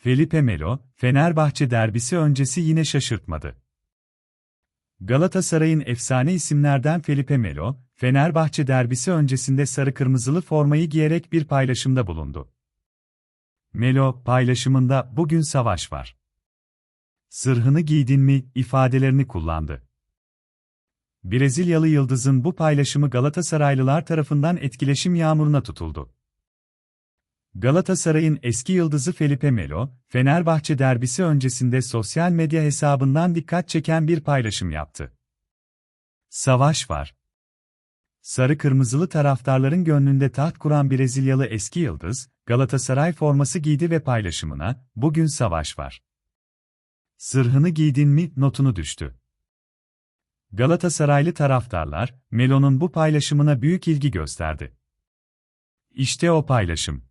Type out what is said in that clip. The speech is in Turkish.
Felipe Melo, Fenerbahçe derbisi öncesi yine şaşırtmadı. Galatasaray'ın efsane isimlerden Felipe Melo, Fenerbahçe derbisi öncesinde sarı-kırmızılı formayı giyerek bir paylaşımda bulundu. Melo, paylaşımında bugün savaş var. Sırhını giydin mi ifadelerini kullandı. Brezilyalı yıldızın bu paylaşımı Galatasaraylılar tarafından etkileşim yağmuruna tutuldu. Galatasaray'ın eski yıldızı Felipe Melo, Fenerbahçe derbisi öncesinde sosyal medya hesabından dikkat çeken bir paylaşım yaptı. Savaş var. Sarı kırmızılı taraftarların gönlünde taht kuran Brezilyalı eski yıldız, Galatasaray forması giydi ve paylaşımına, bugün savaş var. Sırhını giydin mi notunu düştü. Galatasaraylı taraftarlar, Melo'nun bu paylaşımına büyük ilgi gösterdi. İşte o paylaşım.